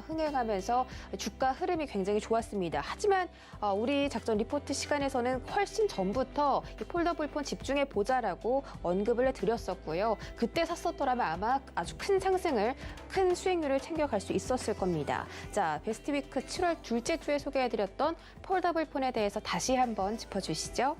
흥행하면서 주가 흐름이 굉장히 좋았습니다. 하지만 어, 우리 작전 리포트 시간에서는 훨씬 전부터 이 폴더블 폰 집중해 보자라고 언급을 드렸었고요. 그때 샀었더라면 아마 아주 큰 상승을 큰 수익률을 챙겨갈 수 있었을 겁니다. 자, 베스트위크 7월 둘째 주에 소개해드렸던 폴더블 폰에 대해서 다시 한번 짚어주시죠.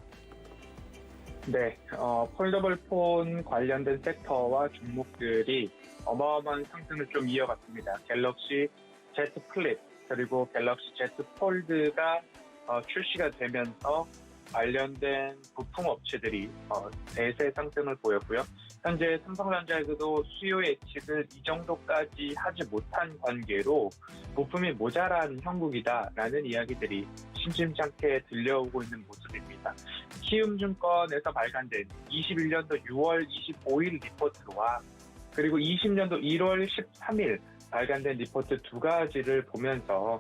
네, 어, 폴더블 폰 관련된 섹터와 종목들이 어마어마한 상승을 좀 이어갔습니다. 갤럭시 Z 플립 그리고 갤럭시 Z 폴드가 어, 출시가 되면서 관련된 부품 업체들이 어, 대세 상승을 보였고요. 현재 삼성전자에서도 수요 예측을 이 정도까지 하지 못한 관계로 부품이 모자란 형국이다라는 이야기들이 심심찮게 들려오고 있는 모습입니다. 키움증권에서 발간된 21년도 6월 25일 리포트와 그리고 20년도 1월 13일 발간된 리포트 두 가지를 보면서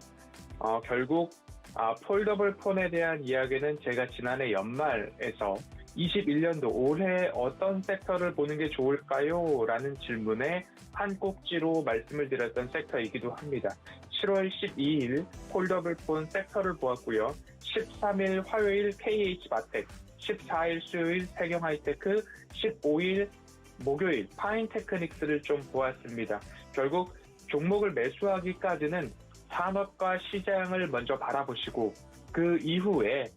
어, 결국 아, 폴더블 폰에 대한 이야기는 제가 지난해 연말에서 21년도 올해 어떤 섹터를 보는 게 좋을까요? 라는 질문에 한 꼭지로 말씀을 드렸던 섹터이기도 합니다. 7월 12일 폴더블 폰 섹터를 보았고요. 13일 화요일 KH 마텍, 14일 수요일 세경 하이테크, 15일 목요일 파인 테크닉스를 좀 보았습니다. 결국 종목을 매수하기까지는 산업과 시장을 먼저 바라보시고 그 이후에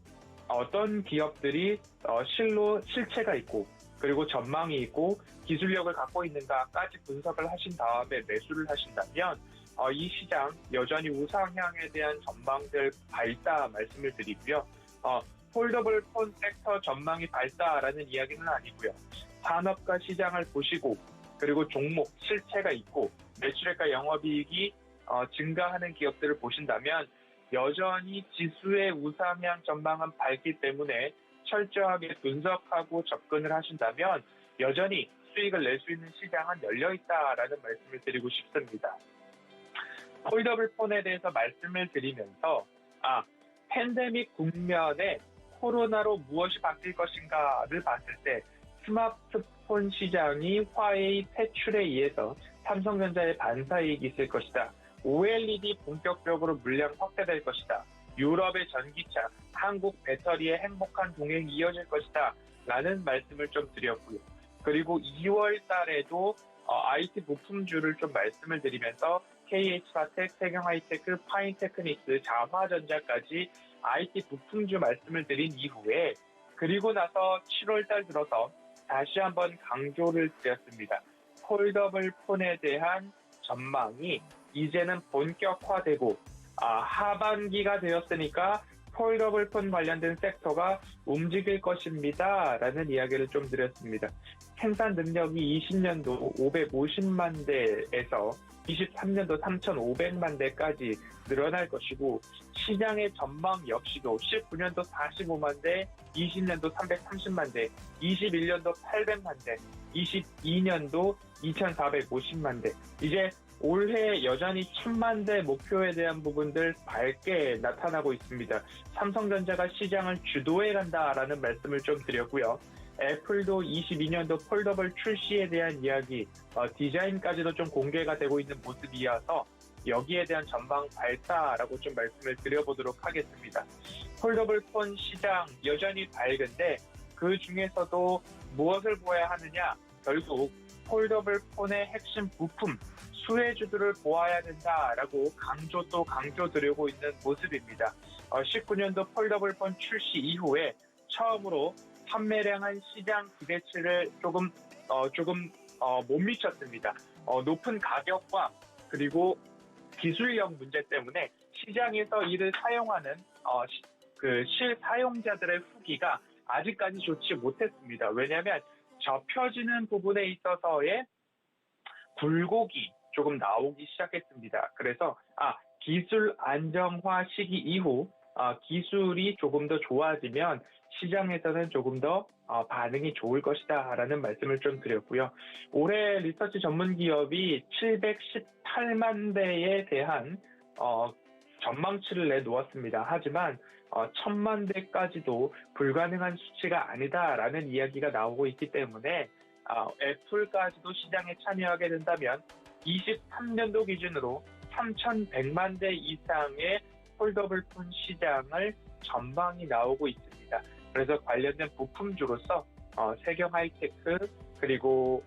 어떤 기업들이 어, 실로 실체가 있고 그리고 전망이 있고 기술력을 갖고 있는가까지 분석을 하신 다음에 매수를 하신다면 어, 이 시장 여전히 우상향에 대한 전망들 밝다 말씀을 드리고요. 어, 폴더블 폰 섹터 전망이 밝다라는 이야기는 아니고요. 산업과 시장을 보시고 그리고 종목 실체가 있고 매출액과 영업이익이 어, 증가하는 기업들을 보신다면 여전히 지수의 우상향 전망은 밝기 때문에 철저하게 분석하고 접근을 하신다면 여전히 수익을 낼 수 있는 시장은 열려 있다라는 말씀을 드리고 싶습니다. 폴더블 폰에 대해서 말씀을 드리면서 아 팬데믹 국면에 코로나로 무엇이 바뀔 것인가를 봤을 때 스마트폰 시장이 화웨이 퇴출에 의해서 삼성전자의 반사이익이 있을 것이다. OLED 본격적으로 물량 확대될 것이다. 유럽의 전기차, 한국 배터리의 행복한 동행이 이어질 것이다. 라는 말씀을 좀 드렸고요. 그리고 2월 달에도 어, IT 부품주를 좀 말씀을 드리면서 KH사텍, 세경하이테크, 파인테크닉스, 자화전자까지 IT 부품주 말씀을 드린 이후에 그리고 나서 7월 달 들어서 다시 한번 강조를 드렸습니다. 폴더블 폰에 대한 전망이 이제는 본격화되고 아, 하반기가 되었으니까 폴더블 폰 관련된 섹터가 움직일 것입니다. 라는 이야기를 좀 드렸습니다. 생산 능력이 20년도 550만 대에서 23년도 3,500만 대까지 늘어날 것이고 시장의 전망 역시도 19년도 45만 대, 20년도 330만 대, 21년도 800만 대, 22년도 2,450만 대. 이제 올해 여전히 천만 대 목표에 대한 부분들 밝게 나타나고 있습니다. 삼성전자가 시장을 주도해 간다라는 말씀을 좀 드렸고요. 애플도 22년도 폴더블 출시에 대한 이야기, 어, 디자인까지도 좀 공개가 되고 있는 모습이어서 여기에 대한 전망 밝다라고 좀 말씀을 드려보도록 하겠습니다. 폴더블 폰 시장 여전히 밝은데 그 중에서도 무엇을 보아야 하느냐? 결국 폴더블 폰의 핵심 부품, 수혜주들을 보아야 된다라고 강조 또 강조 드리고 있는 모습입니다. 어, 19년도 폴더블 폰 출시 이후에 처음으로 판매량한 시장 기대치를 조금 어, 조금 어, 못 미쳤습니다. 어, 높은 가격과 그리고 기술력 문제 때문에 시장에서 이를 사용하는 어, 시, 그 실사용자들의 후기가 아직까지 좋지 못했습니다. 왜냐하면 접혀지는 부분에 있어서의 굴곡이 조금 나오기 시작했습니다. 그래서 아 기술 안정화 시기 이후 어, 기술이 조금 더 좋아지면 시장에서는 조금 더 어, 반응이 좋을 것이다 라는 말씀을 좀 드렸고요. 올해 리서치 전문 기업이 718만 대에 대한 어, 전망치를 내놓았습니다. 하지만 어, 천만 대까지도 불가능한 수치가 아니다라는 이야기가 나오고 있기 때문에 어, 애플까지도 시장에 참여하게 된다면 23년도 기준으로 3,100만 대 이상의 폴더블폰 시장을 전망이 나오고 있습니다. 그래서 관련된 부품주로서 어, 세경 하이테크 그리고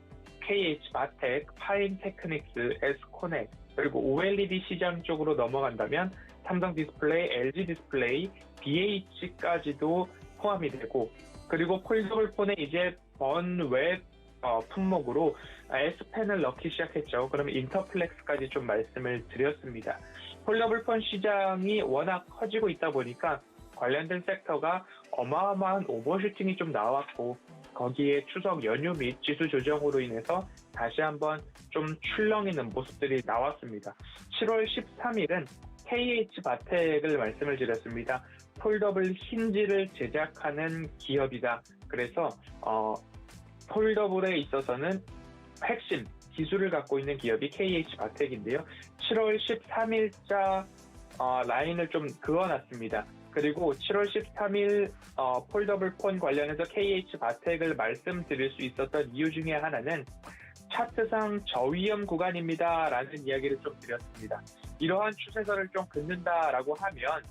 KH 마텍, 파인 테크닉스, 에스코넥 그리고 OLED 시장 쪽으로 넘어간다면 삼성 디스플레이, LG 디스플레이, BH까지도 포함이 되고 그리고 폴더블 폰에 이제 번웹 어, 품목으로 S펜을 넣기 시작했죠. 그러면 인터플렉스까지 좀 말씀을 드렸습니다. 폴더블 폰 시장이 워낙 커지고 있다 보니까 관련된 섹터가 어마어마한 오버슈팅이 좀 나왔고 거기에 추석 연휴 및 지수 조정으로 인해서 다시 한번 좀 출렁이는 모습들이 나왔습니다. 7월 13일은 KH 바텍을 말씀을 드렸습니다. 폴더블 힌지를 제작하는 기업이다. 그래서 어, 폴더블에 있어서는 핵심 기술을 갖고 있는 기업이 KH 바텍인데요. 7월 13일자 어, 라인을 좀 그어놨습니다. 그리고 7월 13일 어, 폴더블 폰 관련해서 KH 바텍을 말씀드릴 수 있었던 이유 중에 하나는 차트상 저위험 구간입니다. 라는 이야기를 좀 드렸습니다. 이러한 추세선을 좀 긋는다라고 하면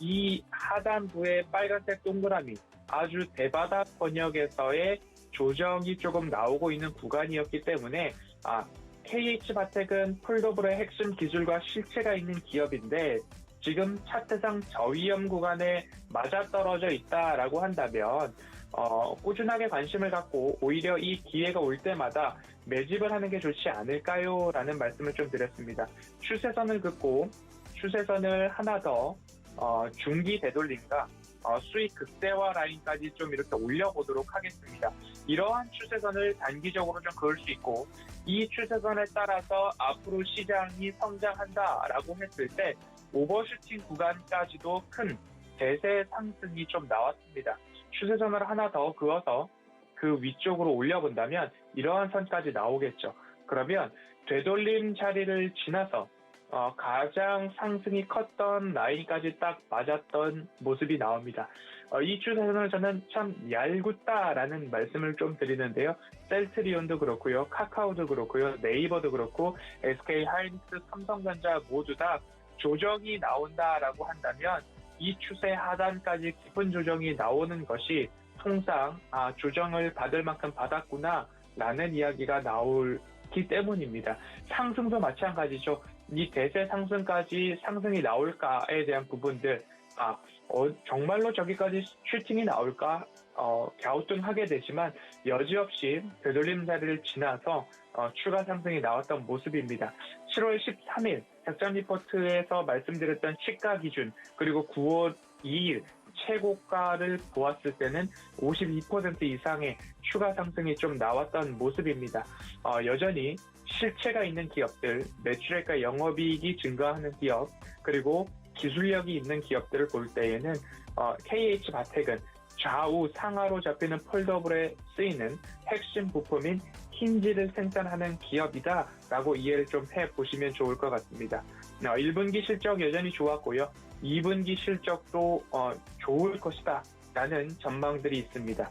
이 하단부의 빨간색 동그라미 아주 대바닥 번역에서의 조정이 조금 나오고 있는 구간이었기 때문에 아, KH바텍은 폴더블의 핵심 기술과 실체가 있는 기업인데 지금 차트상 저위험 구간에 맞아떨어져 있다라고 한다면 어, 꾸준하게 관심을 갖고 오히려 이 기회가 올 때마다 매집을 하는 게 좋지 않을까요? 라는 말씀을 좀 드렸습니다. 추세선을 긋고 추세선을 하나 더 어, 중기 되돌림과 어, 수익 극대화 라인까지 좀 이렇게 올려보도록 하겠습니다. 이러한 추세선을 단기적으로 좀 그을 수 있고 이 추세선에 따라서 앞으로 시장이 성장한다라고 했을 때 오버슈팅 구간까지도 큰 대세 상승이 좀 나왔습니다. 추세선을 하나 더 그어서 그 위쪽으로 올려본다면 이러한 선까지 나오겠죠. 그러면 되돌림 자리를 지나서 어, 가장 상승이 컸던 라인까지 딱 맞았던 모습이 나옵니다. 어, 이 추세선을 저는 참 얄궂다라는 말씀을 좀 드리는데요. 셀트리온도 그렇고요, 카카오도 그렇고요, 네이버도 그렇고 SK 하이닉스, 삼성전자 모두 다 조정이 나온다라고 한다면 이 추세 하단까지 깊은 조정이 나오는 것이 통상 아, 조정을 받을 만큼 받았구나 라는 이야기가 나오기 때문입니다. 상승도 마찬가지죠. 이 대세 상승까지 상승이 나올까에 대한 부분들 아 어, 정말로 저기까지 슈팅이 나올까 어, 갸우뚱하게 되지만 여지없이 되돌림 자리를 지나서 어, 추가 상승이 나왔던 모습입니다. 7월 13일 작전 리포트에서 말씀드렸던 시가 기준 그리고 9월 2일 최고가를 보았을 때는 52% 이상의 추가 상승이 좀 나왔던 모습입니다. 어, 여전히 실체가 있는 기업들, 매출액과 영업이익이 증가하는 기업, 그리고 기술력이 있는 기업들을 볼 때에는 어, KH 바텍은 좌우 상하로 잡히는 폴더블에 쓰이는 핵심 부품인 힌지를 생산하는 기업이다 라고 이해를 좀 해보시면 좋을 것 같습니다. 어, 1분기 실적 여전히 좋았고요. 2분기 실적도 어, 좋을 것이다 라는 전망들이 있습니다.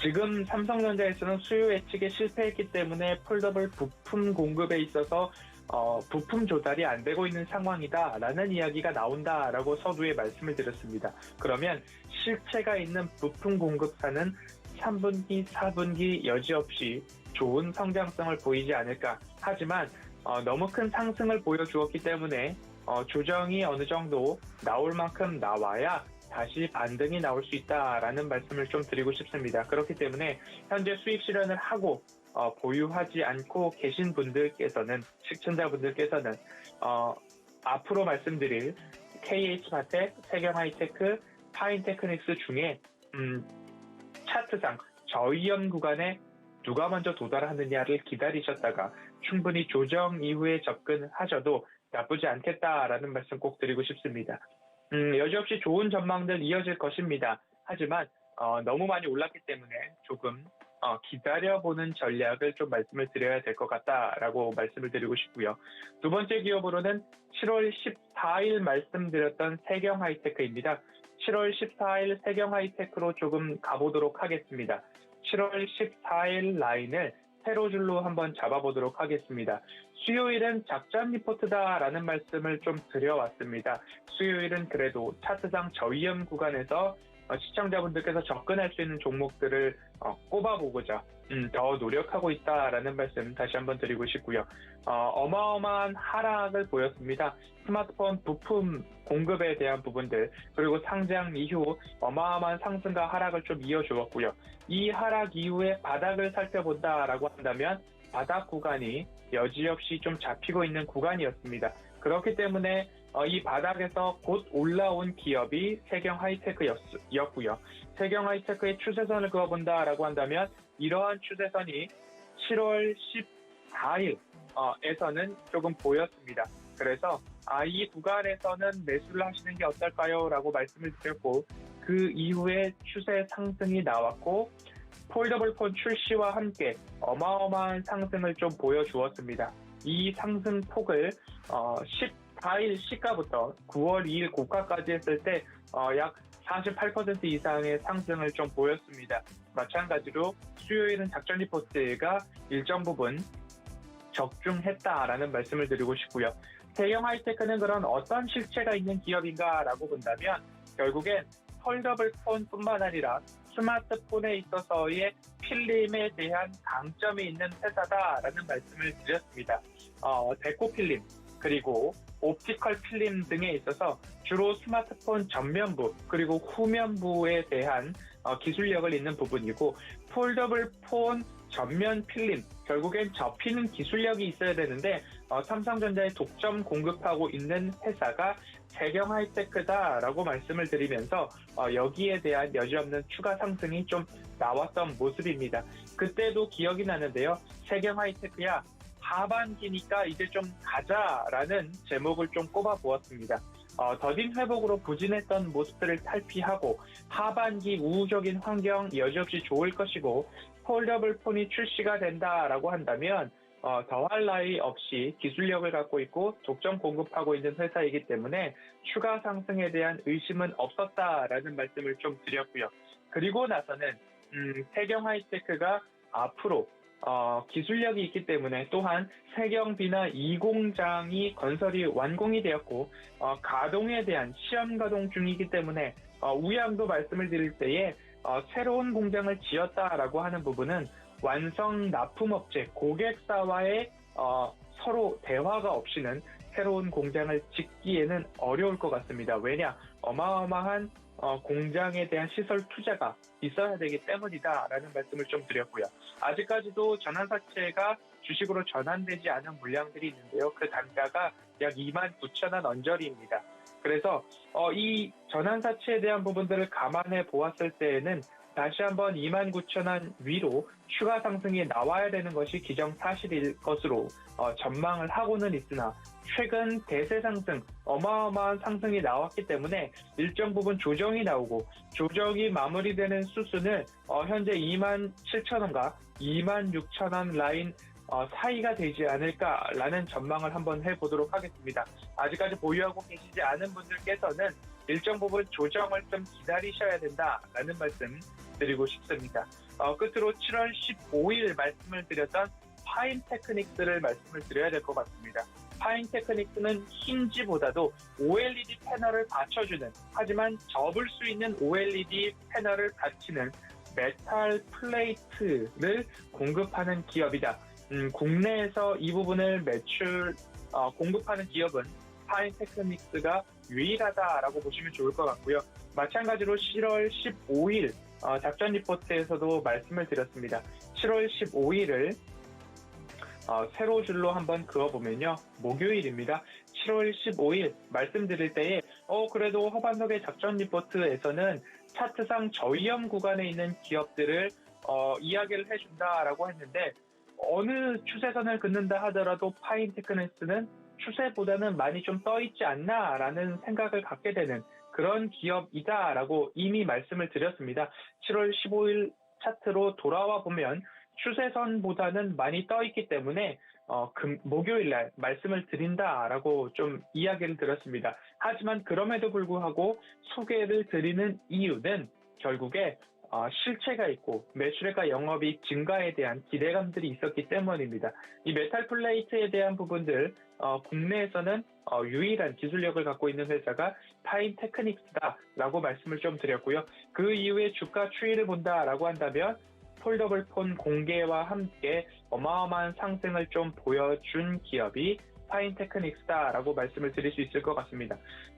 지금 삼성전자에서는 수요 예측에 실패했기 때문에 폴더블 부품 공급에 있어서 어, 부품 조달이 안 되고 있는 상황이다라는 이야기가 나온다라고 서두에 말씀을 드렸습니다. 그러면 실체가 있는 부품 공급사는 3분기, 4분기 여지없이 좋은 성장성을 보이지 않을까. 하지만 어, 너무 큰 상승을 보여주었기 때문에 어, 조정이 어느 정도 나올 만큼 나와야 다시 반등이 나올 수 있다라는 말씀을 좀 드리고 싶습니다. 그렇기 때문에 현재 수익 실현을 하고 어, 보유하지 않고 계신 분들께서는 시청자분들께서는 어, 앞으로 말씀드릴 KH 바텍, 세경 하이테크, 파인 테크닉스 중에 음, 차트상 저위험 구간에 누가 먼저 도달하느냐를 기다리셨다가 충분히 조정 이후에 접근하셔도 나쁘지 않겠다라는 말씀 꼭 드리고 싶습니다. 음, 여지없이 좋은 전망들 이어질 것입니다. 하지만 어, 너무 많이 올랐기 때문에 조금 어, 기다려보는 전략을 좀 말씀을 드려야 될 것 같다라고 말씀을 드리고 싶고요. 두 번째 기업으로는 7월 14일 말씀드렸던 세경 하이테크입니다. 7월 14일 세경 하이테크로 조금 가보도록 하겠습니다. 7월 14일 라인을 세로줄로 한번 잡아보도록 하겠습니다. 수요일은 작전 리포트다라는 말씀을 좀 드려왔습니다. 수요일은 그래도 차트상 저위험 구간에서 어, 시청자분들께서 접근할 수 있는 종목들을 어, 꼽아보고자 음, 더 노력하고 있다라는 말씀 다시 한번 드리고 싶고요. 어, 마어마한 하락을 보였습니다. 스마트폰 부품 공급에 대한 부분들 그리고 상장 이후 어마어마한 상승과 하락을 좀 이어주었고요. 이 하락 이후에 바닥을 살펴본다라고 한다면 바닥 구간이 여지없이 좀 잡히고 있는 구간이었습니다. 그렇기 때문에 어, 이 바닥에서 곧 올라온 기업이 세경 하이테크였고요. 세경 하이테크의 추세선을 그어본다라고 한다면 이러한 추세선이 7월 14일에서는 조금 보였습니다. 그래서 아, 이 구간에서는 매수를 하시는 게 어떨까요? 라고 말씀을 드렸고 그 이후에 추세 상승이 나왔고 폴더블 폰 출시와 함께 어마어마한 상승을 좀 보여주었습니다. 이 상승 폭을 어, 14일 시가부터 9월 2일 고가까지 했을 때 어, 약48% 이상의 상승을 좀 보였습니다. 마찬가지로 수요일은 작전 리포트가 일정 부분 적중했다라는 말씀을 드리고 싶고요. 대형 하이테크는 그런 어떤 실체가 있는 기업인가라고 본다면 결국엔 폴더블 폰뿐만 아니라 스마트폰에 있어서의 필름에 대한 강점이 있는 회사다라는 말씀을 드렸습니다. 어, 데코 필름 그리고 옵티컬 필름 등에 있어서 주로 스마트폰 전면부 그리고 후면부에 대한 어, 기술력을 있는 부분이고 폴더블 폰 전면 필름 결국엔 접히는 기술력이 있어야 되는데 어, 삼성전자에 독점 공급하고 있는 회사가 세경 하이테크다라고 말씀을 드리면서 어, 여기에 대한 여지없는 추가 상승이 좀 나왔던 모습입니다. 그때도 기억이 나는데요. 세경 하이테크야 하반기니까 이제 좀 가자라는 제목을 좀 꼽아 보았습니다. 어, 더딘 회복으로 부진했던 모습들을 탈피하고 하반기 우호적인 환경 여지없이 좋을 것이고 폴더블 폰이 출시가 된다라고 한다면 어, 더할 나위 없이 기술력을 갖고 있고 독점 공급하고 있는 회사이기 때문에 추가 상승에 대한 의심은 없었다라는 말씀을 좀 드렸고요. 그리고 나서는 음, 세경 하이테크가 앞으로 어, 기술력이 있기 때문에 또한 세경비나 이공장이 건설이 완공이 되었고 어, 가동에 대한 시험 가동 중이기 때문에 어, 우양도 말씀을 드릴 때에 어, 새로운 공장을 지었다라고 하는 부분은 완성 납품업체 고객사와의 어, 서로 대화가 없이는 새로운 공장을 짓기에는 어려울 것 같습니다. 왜냐 어마어마한 어, 공장에 대한 시설 투자가 있어야 되기 때문이다라는 말씀을 좀 드렸고요. 아직까지도 전환사채가 주식으로 전환되지 않은 물량들이 있는데요. 그 단가가 약 2만 9천 원 언저리입니다. 그래서 어, 이 전환사채에 대한 부분들을 감안해 보았을 때에는 다시 한번 2만 9천 원 위로 추가 상승이 나와야 되는 것이 기정사실일 것으로 어, 전망을 하고는 있으나 최근 대세 상승 어마어마한 상승이 나왔기 때문에 일정 부분 조정이 나오고 조정이 마무리되는 수순을 어, 현재 2만 7천 원과 2만 6천 원 라인 어, 사이가 되지 않을까라는 전망을 한번 해보도록 하겠습니다. 아직까지 보유하고 계시지 않은 분들께서는 일정 부분 조정을 좀 기다리셔야 된다라는 말씀 드리고 싶습니다. 어, 끝으로 7월 15일 말씀을 드렸던 파인 테크닉스를 말씀을 드려야 될 것 같습니다. 파인 테크닉스는 힌지보다도 OLED 패널을 받쳐주는 하지만 접을 수 있는 OLED 패널을 받치는 메탈 플레이트를 공급하는 기업이다. 음, 국내에서 이 부분을 매출 어, 공급하는 기업은 파인 테크닉스가 유일하다라고 보시면 좋을 것 같고요. 마찬가지로 7월 15일 어, 작전 리포트에서도 말씀을 드렸습니다. 7월 15일을 어, 세로 줄로 한번 그어보면요. 목요일입니다. 7월 15일 말씀드릴 때에 어 그래도 허반석의 작전 리포트에서는 차트상 저위험 구간에 있는 기업들을 어, 이야기를 해준다라고 했는데 어느 추세선을 긋는다 하더라도 파인 테크네스는 추세보다는 많이 좀 떠있지 않나라는 생각을 갖게 되는 그런 기업이다라고 이미 말씀을 드렸습니다. 7월 15일 차트로 돌아와 보면 추세선보다는 많이 떠 있기 때문에 어, 금, 목요일 날 말씀을 드린다라고 좀 이야기를 드렸습니다. 하지만 그럼에도 불구하고 소개를 드리는 이유는 결국에 어, 실체가 있고 매출액과 영업이익 증가에 대한 기대감들이 있었기 때문입니다. 이 메탈 플레이트에 대한 부분들 어, 국내에서는 어, 유일한 기술력을 갖고 있는 회사가 파인 테크닉스다라고 말씀을 좀 드렸고요. 그 이후에 주가 추이를 본다라고 한다면 폴더블 폰 공개와 함께 어마어마한 상승을 좀 보여준 기업이 파인 테크닉스다라고 말씀을 드릴 수 있을 것 같습니다.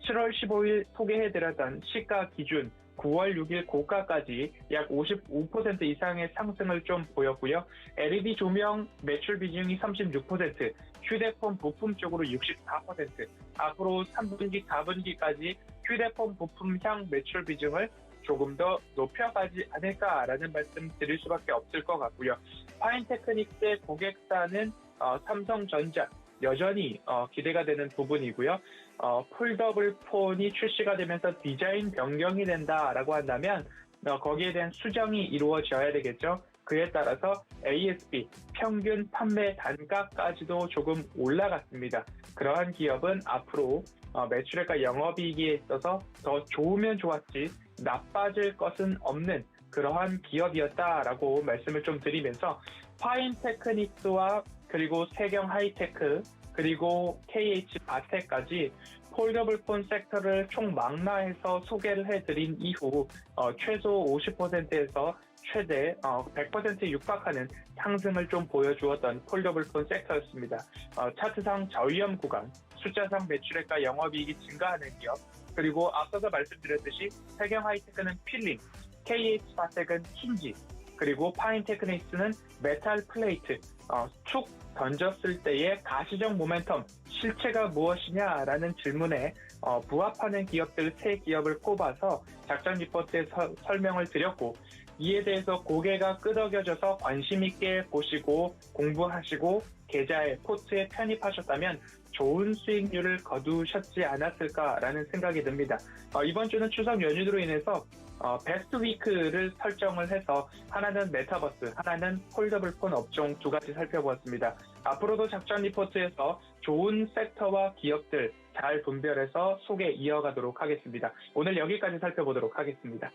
7월 15일 소개해드렸던 시가 기준 9월 6일 고가까지 약 55% 이상의 상승을 좀 보였고요. LED 조명 매출 비중이 36%, 휴대폰 부품 쪽으로 64%, 앞으로 3분기, 4분기까지 휴대폰 부품 향 매출 비중을 조금 더 높여가지 않을까라는 말씀 드릴 수밖에 없을 것 같고요. 파인테크닉스의 고객사는 어, 삼성전자 여전히 어, 기대가 되는 부분이고요. 어, 폴더블 폰이 출시가 되면서 디자인 변경이 된다라고 한다면 어, 거기에 대한 수정이 이루어져야 되겠죠. 그에 따라서 ASP 평균 판매 단가까지도 조금 올라갔습니다. 그러한 기업은 앞으로 어, 매출액과 영업이익에 있어서 더 좋으면 좋았지 나빠질 것은 없는 그러한 기업이었다라고 말씀을 좀 드리면서 파인 테크닉스와 그리고 세경 하이테크 그리고 KH 바텍까지 폴더블 폰 섹터를 총 망라해서 소개를 해드린 이후 어, 최소 50%에서 최대 어, 100% 육박하는 상승을 좀 보여주었던 폴더블 폰 섹터였습니다. 어, 차트상 저위험 구간, 숫자상 매출액과 영업이익이 증가하는 기업, 그리고 앞서서 말씀드렸듯이 세경 하이테크는 필링, KH 바텍은 힌지, 그리고 파인 테크닉스는 메탈 플레이트, 어, 축 던졌을 때의 가시적 모멘텀, 실체가 무엇이냐라는 질문에 어, 부합하는 기업들 세 기업을 꼽아서 작전 리포트에 서- 설명을 드렸고 이에 대해서 고개가 끄덕여져서 관심 있게 보시고 공부하시고 계좌에 포트에 편입하셨다면 좋은 수익률을 거두셨지 않았을까라는 생각이 듭니다. 어, 이번 주는 추석 연휴로 인해서 어, 베스트 위크를 설정을 해서 하나는 메타버스, 하나는 폴더블 폰 업종 두 가지 살펴보았습니다. 앞으로도 작전 리포트에서 좋은 섹터와 기업들 잘 분별해서 소개 이어가도록 하겠습니다. 오늘 여기까지 살펴보도록 하겠습니다.